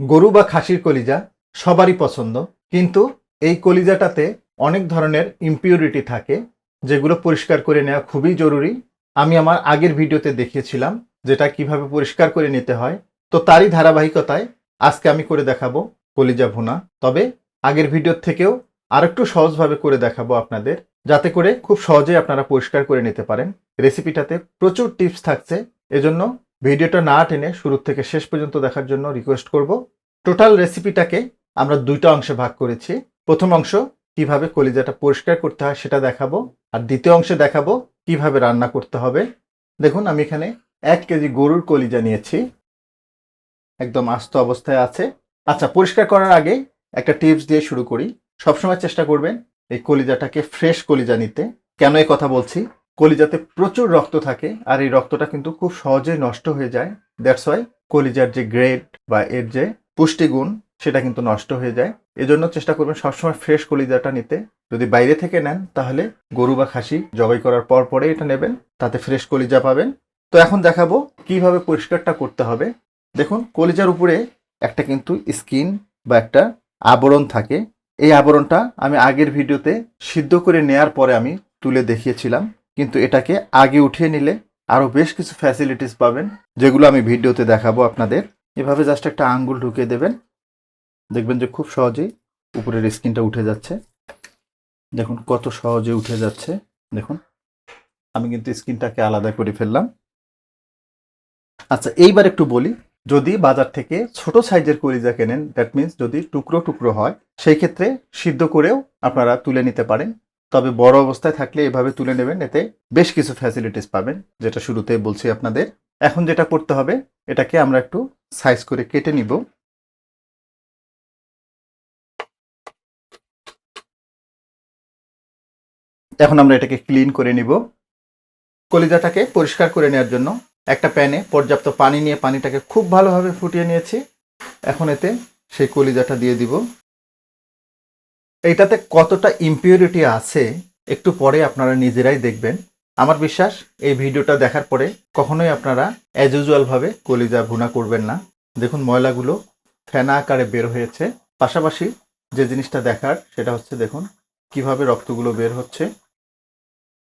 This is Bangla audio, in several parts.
গরু বা খাসির কলিজা সবারই পছন্দ, কিন্তু এই কলিজাটাতে অনেক ধরনের ইম্পিউরিটি থাকে, যেগুলো পরিষ্কার করে নেওয়া খুবই জরুরি। আমি আমার আগের ভিডিওতে দেখিয়েছিলাম যেটা কীভাবে পরিষ্কার করে নিতে হয়। তো তারই ধারাবাহিকতায় আজকে আমি করে দেখাবো কলিজা ভুনা। তবে আগের ভিডিওর থেকেও আরেকটু সহজভাবে করে দেখাবো আপনাদের, যাতে করে খুব সহজেই আপনারা পরিষ্কার করে নিতে পারেন। রেসিপিটাতে প্রচুর টিপস থাকছে, এজন্য ভিডিওটা না টেনে শুরু থেকে শেষ পর্যন্ত দেখার জন্য রিকোয়েস্ট করব। টোটাল রেসিপিটাকে আমরা দুইটা অংশে ভাগ করেছি। প্রথম অংশ, কীভাবে কলিজাটা পরিষ্কার করতে হয় সেটা দেখাবো। আর দ্বিতীয় অংশে দেখাবো, কীভাবে রান্না করতে হবে। দেখুন, আমি এখানে এক কেজি গরুর কলিজা নিয়েছি। একদম আস্ত অবস্থায় আছে। আচ্ছা পরিষ্কার করার আগে একটা টিপস দিয়ে শুরু করি। সবসময় চেষ্টা করবেন এই কলিজাটাকে ফ্রেশ কলিজা নিতে। কেন এই কথা বলছি? কলিজাতে প্রচুর রক্ত থাকে আর এই রক্তটা কিন্তু খুব সহজে নষ্ট হয়ে যায়। দ্যাটস ওয়াই কলিজার যে গ্রেড বা এর যে পুষ্টিগুণ, সেটা কিন্তু নষ্ট হয়ে যায়। এজন্য চেষ্টা করবেন সবসময় ফ্রেশ কলিজাটা নিতে। যদি বাইরে থেকে নেন, তাহলে গরু বা খাসি জবাই করার পর পরে এটা নেবেন, তাতে ফ্রেশ কলিজা পাবেন। তো এখন দেখাবো কীভাবে পরিষ্কারটা করতে হবে। দেখুন, কলিজার উপরে একটা কিন্তু স্কিন বা একটা আবরণ থাকে। এই আবরণটা আমি আগের ভিডিওতে সিদ্ধ করে নেয়ার পরে আমি তুলে দেখিয়েছিলাম। কিন্তু এটাকে আগে উঠিয়ে নিলে আরও বেশ কিছু ফ্যাসিলিটিস পাবেন, যেগুলো আমি ভিডিওতে দেখাবো আপনাদের। এভাবে জাস্ট একটা আঙ্গুল ঢুকিয়ে দেবেন। দেখবেন যে খুব সহজেই উপরের স্কিনটা উঠে যাচ্ছে। দেখুন কত সহজে উঠে যাচ্ছে। দেখুন, আমি কিন্তু স্কিনটাকে আলাদা করে ফেললাম। আচ্ছা এইবার একটু বলি, যদি বাজার থেকে ছোট সাইজের কলিজা কেনেন দ্যাট মিন্স যদি টুকরো টুকরো হয়, সেই ক্ষেত্রে সিদ্ধ করেও আপনারা তুলে নিতে পারেন। তবে বড় অবস্থায় থাকলে এভাবে তুলে নেবেন, এতে বেশ কিছু ফ্যাসিলিটিস পাবেন, যেটা শুরুতেই বলছি আপনাদের। এখন যেটা করতে হবে, এটাকে আমরা একটু সাইজ করে কেটে নিব। এখন আমরা এটাকে ক্লিন করে নিব। কলিজাটাকে পরিষ্কার করে নেওয়ার জন্য একটা প্যানে পর্যাপ্ত পানি নিয়ে পানিটাকে খুব ভালোভাবে ফুটিয়ে নিয়েছি। এখন এতে সেই কলিজাটা দিয়ে দিব। এইটাতে কতটা ইম্পিউরিটি আছে, একটু পরে আপনারা নিজেরাই দেখবেন। আমার বিশ্বাস, এই ভিডিওটা দেখার পরে কখনোই আপনারা অ্যাজ ইউজুয়ালভাবে কলিজা ভুনা করবেন না। দেখুন ময়লাগুলো ফেনা আকারে বের হয়েছে। পাশাপাশি যে জিনিসটা দেখার, সেটা হচ্ছে দেখুন কীভাবে রক্তগুলো বের হচ্ছে।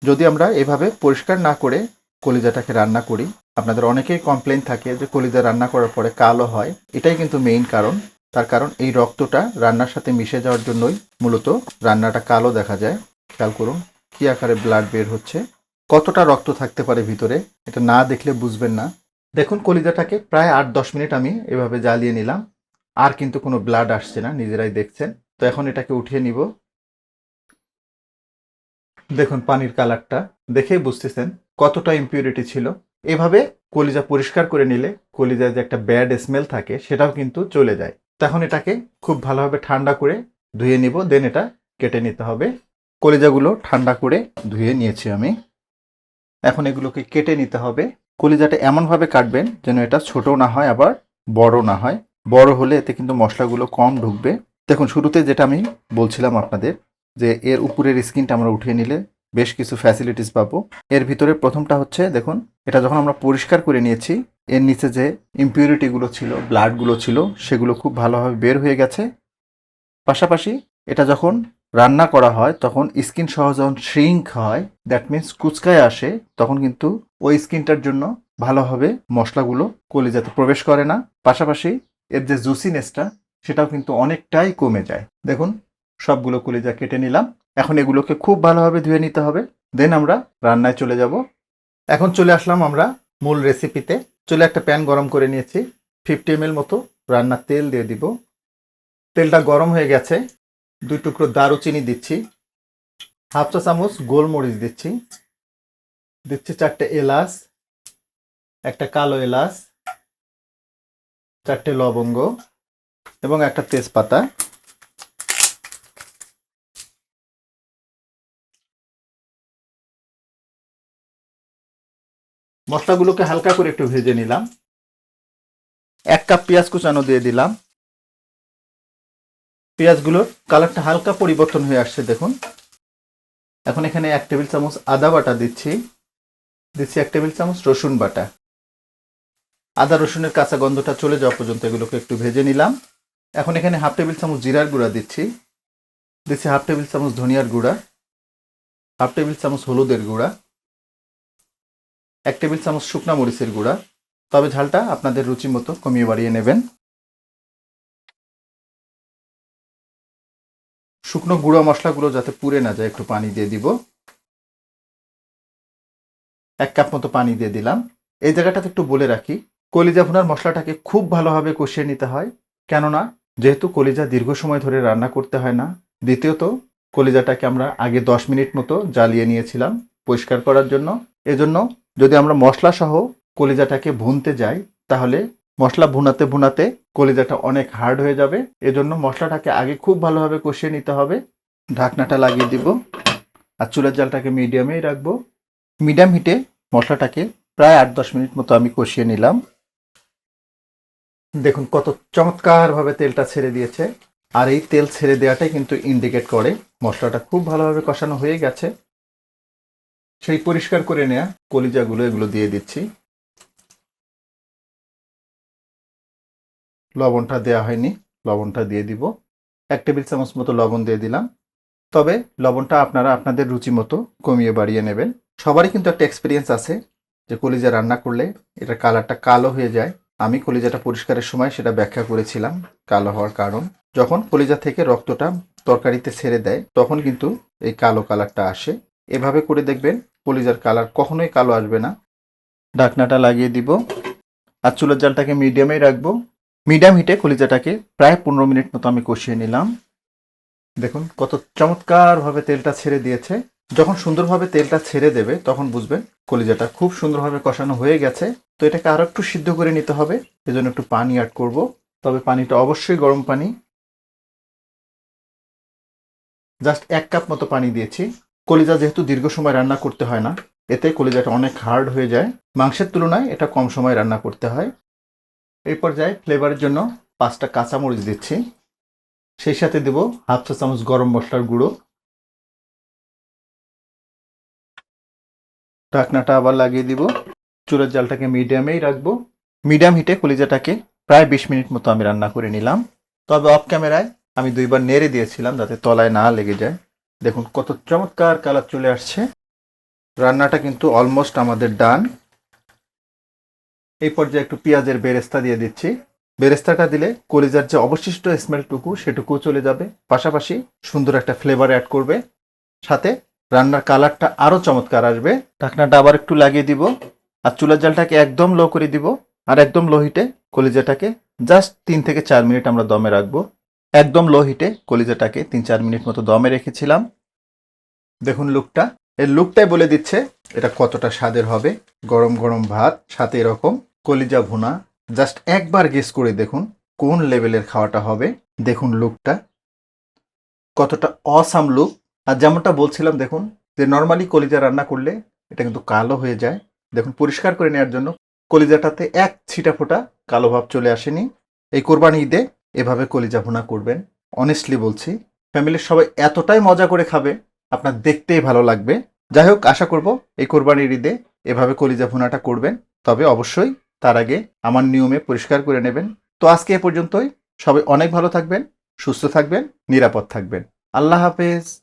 যদি আমরা এভাবে পরিষ্কার না করে কলিজাটাকে রান্না করি, আপনাদের অনেকেই কমপ্লেন থাকে যে কলিজা রান্না করার পরে কালো হয়। এটাই কিন্তু মেইন কারণ। তার কারণ এই রক্তটা রান্নার সাথে মিশে যাওয়ার জন্যই মূলত রান্নাটা কালো দেখা যায়। খেয়াল করুন কি আকারে ব্লাড বের হচ্ছে, কতটা রক্ত থাকতে পারে ভিতরে, এটা না দেখলে বুঝবেন না। দেখুন কলিজাটাকে প্রায় আট দশ মিনিট আমি এভাবে জ্বালিয়ে নিলাম, আর কিন্তু কোনো ব্লাড আসছে না, নিজেরাই দেখছেন। তো এখন এটাকে উঠিয়ে নিব। দেখুন পানির কালারটা দেখেই বুঝতেছেন কতটা ইম্পিউরিটি ছিল। এভাবে কলিজা পরিষ্কার করে নিলে কলিজায় যে একটা ব্যাড স্মেল থাকে, সেটাও কিন্তু চলে যায়। তখন এটাকে খুব ভালোভাবে ঠান্ডা করে ধুয়ে নিব দেন এটা কেটে নিতে হবে। কলিজাগুলো ঠান্ডা করে ধুয়ে নিয়েছি আমি। এখন এগুলোকে কেটে নিতে হবে। কলিজাটা এমনভাবে কাটবেন যেন এটা ছোট না হয়, আবার বড় না হয়। বড় হলে এতে কিন্তু মশলাগুলো কম ঢুকবে। দেখুন, শুরুতে যেটা আমি বলছিলাম আপনাদের, যে এর উপরের স্কিনটা আমরা উঠিয়ে নিলে বেশ কিছু ফ্যাসিলিটিস পাবো। এর ভিতরে প্রথমটা হচ্ছে, দেখুন, এটা যখন আমরা পরিষ্কার করে নিয়েছি, এর নিচে যে ইম্পিউরিটিগুলো ছিল ব্লাডগুলো ছিল, সেগুলো খুব ভালোভাবে বের হয়ে গেছে। পাশাপাশি এটা যখন রান্না করা হয়, তখন স্কিন সহ যখন শ্রিঙ্ক হয় দ্যাট মিন্স কুচকায় আসে, তখন কিন্তু ওই স্কিনটার জন্য ভালোভাবে মশলাগুলো কলিজাতে প্রবেশ করে না। পাশাপাশি এর যে জুসিনেসটা সেটাও কিন্তু অনেকটাই কমে যায়। দেখুন, সবগুলো কলিজা কেটে নিলাম। এখন এগুলোকে খুব ভালোভাবে ধুয়ে নিতে হবে। দেন আমরা রান্নায় চলে যাব। এখন চলে আসলাম আমরা মূল রেসিপিতে চলে একটা প্যান গরম করে নিয়েছি। ফিফটি এম মতো রান্নার তেল দিয়ে দিব। তেলটা গরম হয়ে গেছে। দুই টুকরো দারুচিনি দিচ্ছি। হাফ চা চামচ গোলমরিচ দিচ্ছি। দিচ্ছি চারটে এলাচ, একটা কালো এলাচ, চারটে লবঙ্গ এবং একটা তেজপাতা। মশলাগুলোকে হালকা করে একটু ভেজে নিলাম। এক কাপ পেঁয়াজ কুচানো দিয়ে দিলাম। পেঁয়াজগুলোর কালারটা হালকা পরিবর্তন হয়ে আসছে, দেখুন। এখন এখানে এক টেবিল চামচ আদা বাটা দিচ্ছি। দিচ্ছি এক টেবিল চামচ রসুন বাটা। আদা রসুনের কাঁচা গন্ধটা চলে যাওয়া পর্যন্ত এগুলোকে একটু ভেজে নিলাম। এখন এখানে হাফ টেবিল চামচ জিরার গুঁড়া দিচ্ছি। দিচ্ছি হাফ টেবিল চামচ ধনিয়ার গুঁড়া। হাফ টেবিল চামচ হলুদের গুঁড়া। এক টেবিল চামচ শুকনো মরিচের গুঁড়া। তবে ঝালটা আপনাদের রুচি মতো কমিয়ে বাড়িয়ে নেবেন। শুকনো গুঁড়ো মশলাগুলো যাতে পুড়ে না যায়, একটু পানি দিয়ে দিব। এক কাপ মতো পানি দিয়ে দিলাম। এই জায়গাটাতে একটু বলে রাখি, কলিজা ভুনার মশলাটাকে খুব ভালোভাবে কষিয়ে নিতে হয়। কেননা, যেহেতু কলিজা দীর্ঘ সময় ধরে রান্না করতে হয় না, দ্বিতীয়ত কলিজাটাকে আমরা আগে দশ মিনিট মতো জ্বালিয়ে নিয়েছিলাম পরিষ্কার করার জন্য। এজন্য যদি আমরা মশলা সহ কলিজাটাকে ভুনতে যাই, তাহলে মশলা ভুনাতে ভুনাতে কলিজাটা অনেক হার্ড হয়ে যাবে। এজন্য মশলাটাকে আগে খুব ভালোভাবে কষিয়ে নিতে হবে। ঢাকনাটা লাগিয়ে দিব আর চুলের জালটাকে মিডিয়ামেই রাখব। মিডিয়াম হিটে মশলাটাকে প্রায় আট দশ মিনিট মতো আমি কষিয়ে নিলাম। দেখুন কত চমৎকারভাবে তেলটা ছেড়ে দিয়েছে। আর এই তেল ছেড়ে দেওয়াটাই কিন্তু ইন্ডিকেট করে মশলাটা খুব ভালোভাবে কষানো হয়ে গেছে। সেই পরিষ্কার করে নেয়া কলিজাগুলো এগুলো দিয়ে দিচ্ছি। লবণটা দেওয়া হয়নি, লবণটা দিয়ে দিব। এক টেবিল চামচ মতো লবণ দিয়ে দিলাম। তবে লবণটা আপনারা আপনাদের রুচি মতো কমিয়ে বাড়িয়ে নেবেন। সবারই কিন্তু একটা এক্সপিরিয়েন্স আছে যে কলিজা রান্না করলে এটার কালারটা কালো হয়ে যায়। আমি কলিজাটা পরিষ্কারের সময় সেটা ব্যাখ্যা করেছিলাম কালো হওয়ার কারণ। যখন কলিজা থেকে রক্তটা তরকারিতে ছেড়ে দেয়, তখন কিন্তু এই কালো কালারটা আসে। এভাবে করে দেখবেন কলিজার কালার কখনোই কালো আসবে না। ঢাকনাটা লাগিয়ে দিব। আর চুলের জালটাকে মিডিয়ামেই রাখব। মিডিয়াম হিটে কলিজাটাকে প্রায় পনেরো মিনিট মতো আমি কষিয়ে নিলাম। দেখুন কত চমৎকারভাবে তেলটা ছেড়ে দিয়েছে। যখন সুন্দরভাবে তেলটা ছেড়ে দেবে, তখন বুঝবেন কলিজাটা খুব সুন্দরভাবে কষানো হয়ে গেছে। তো এটাকে আরও একটু সিদ্ধ করে নিতে হবে। এজন্য একটু পানি অ্যাড করব। তবে পানিটা অবশ্যই গরম পানি। জাস্ট এক কাপ মতো পানি দিয়েছি। কলিজা যেহেতু দীর্ঘ সময় রান্না করতে হয় না, এতে কলিজাটা অনেক হার্ড হয়ে যায়। মাংসের তুলনায় এটা কম সময় রান্না করতে হয়। এই পর্যায়ে ফ্লেভারের জন্য পাঁচটা কাঁচামরিচ দিচ্ছি। সেই সাথে দেব হাফ চা চামচ গরম মশলার গুঁড়ো। ঢাকনাটা আবার লাগিয়ে দিব। চুলের জালটাকে মিডিয়ামেই রাখব। মিডিয়াম হিটে কলিজাটাকে প্রায় বিশ মিনিট মতো আমি রান্না করে নিলাম। তবে অফ ক্যামেরায় আমি দুইবার নেড়ে দিয়েছিলাম যাতে তলায় না লেগে যায়। দেখুন, কত চমৎকার কালার চলে আসছে। রান্নাটা কিন্তু অলমোস্ট আমাদের ডান এই পর্যায়ে একটু পেঁয়াজের বেরেস্তা দিয়ে দিচ্ছি। বেরেস্তাটা দিলে কলিজার যে অবশিষ্ট স্মেলটুকু সেটুকু চলে যাবে। পাশাপাশি সুন্দর একটা ফ্লেভার অ্যাড করবে। সাথে রান্নার কালারটা আরও চমৎকার আসবে। ঢাকনাটা আবার একটু লাগিয়ে দিব আর চুলার জালটাকে একদম লো করে দিব। আর একদম লো হিটে কলিজাটাকে জাস্ট তিন থেকে চার মিনিট আমরা দমে রাখব। একদম লো হিটে কলিজাটাকে তিন চার মিনিট মতো দমে রেখেছিলাম। দেখুন লুকটা এর লুকটাই বলে দিচ্ছে এটা কতটা স্বাদের হবে। গরম গরম ভাত, সাথে এরকম কলিজা ভুনা। জাস্ট একবার গেস করে দেখুন কোন লেভেলের খাওয়াটা হবে। দেখুন লুকটা কতটা অসাম লুক আর যেমনটা বলছিলাম, দেখুন যে নর্মালি কলিজা রান্না করলে এটা কিন্তু কালো হয়ে যায়। দেখুন পরিষ্কার করে নেওয়ার জন্য কলিজাটাতে এক ছিটা ফোটা কালো ভাব চলে আসেনি। এই কোরবানি ঈদে এভাবে কলিজা ভুনা করবেন। অনেস্টলি বলছি ফ্যামিলির সবাই এতটাই মজা করে খাবে, আপনার দেখতেই ভালো লাগবে। যাই হোক, আশা করব এই কোরবানির ঈদে এভাবে কলিজা ভুনাটা করবেন। তবে অবশ্যই তার আগে আমার নিয়মে পরিষ্কার করে নেবেন। তো আজকে এ পর্যন্তই। সবাই অনেক ভালো থাকবেন, সুস্থ থাকবেন, নিরাপদ থাকবেন। আল্লাহ হাফেজ।